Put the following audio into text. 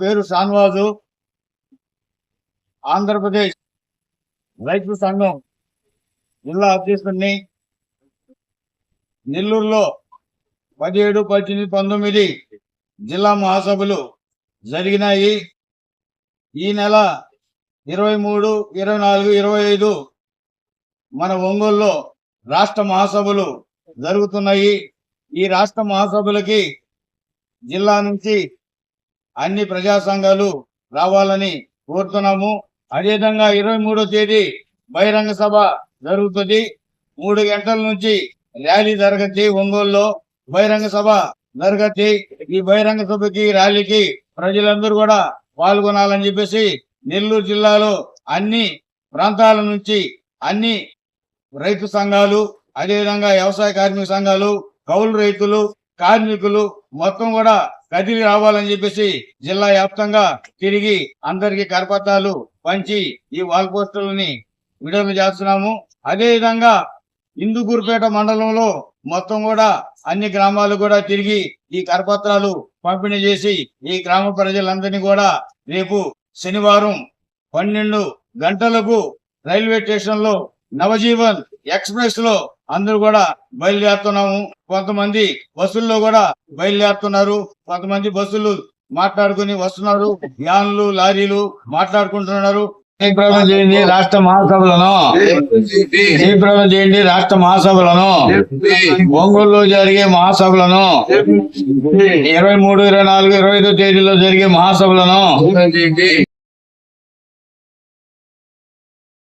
పేరు షాన్వాజు ఆంధ్రప్రదేశ్ రైతు సంఘం జిల్లా అధ్యక్షుడిని నెల్లూరులో పదిహేడు పద్దెనిమిది పంతొమ్మిది జిల్లా మహాసభలు జరిగినాయి. ఈ నెల ఇరవై మూడు ఇరవై నాలుగు ఇరవై ఐదు మన ఒంగోలులో రాష్ట్ర మహాసభలు జరుగుతున్నాయి. ఈ రాష్ట్ర మహాసభలకి జిల్లా నుంచి అన్ని ప్రజా సంఘాలు రావాలని కోరుతున్నాము. అదేవిధంగా ఇరవై మూడో తేదీ బహిరంగ సభ జరుగుతుంది. మూడు గంటల నుంచి ర్యాలీ జరగద్ది ఒంగోలులో బహిరంగ సభ జరగతి. ఈ బహిరంగ సభకి ర్యాలీకి ప్రజలందరూ కూడా పాల్గొనాలని చెప్పేసి నెల్లూరు జిల్లాలో అన్ని ప్రాంతాల నుంచి అన్ని రైతు సంఘాలు అదేవిధంగా వ్యవసాయ కార్మిక సంఘాలు కౌలు రైతులు కార్మికులు మొత్తం కూడా కదిలి రావాలని చెప్పేసి జిల్లా వ్యాప్తంగా తిరిగి అందరికి కరపత్రాలు పంచి ఈ వాల్ పోస్టులని విడుదల చేస్తున్నాము. అదే విధంగా ఇందుకూరుపేట మండలంలో మొత్తం కూడా అన్ని గ్రామాలు కూడా తిరిగి ఈ కరపత్రాలు పంపిణీ చేసి ఈ గ్రామ ప్రజలందరినీ కూడా రేపు శనివారం పన్నెండు గంటలకు రైల్వే స్టేషన్లో నవజీవన్ ఎక్స్ప్రెస్లో అందరూ కూడా బయలుదేరుతున్నాము. కొంతమంది బస్సుల్లో కూడా బయలుదేరుతున్నారు. కొంతమంది బస్సులు మాట్లాడుకుని వస్తున్నారు. వ్యాన్లు లారీలు మాట్లాడుకుంటున్నారు. జయప్రదం చేయండి రాష్ట్ర మహాసభలను. జయప్రదం చేయండి రాష్ట్ర మహాసభలను. ఒంగోలులో జరిగే మహాసభలను. ఇరవై మూడు ఇరవై నాలుగు ఇరవై ఐదు తేదీలో జరిగే మహాసభలను.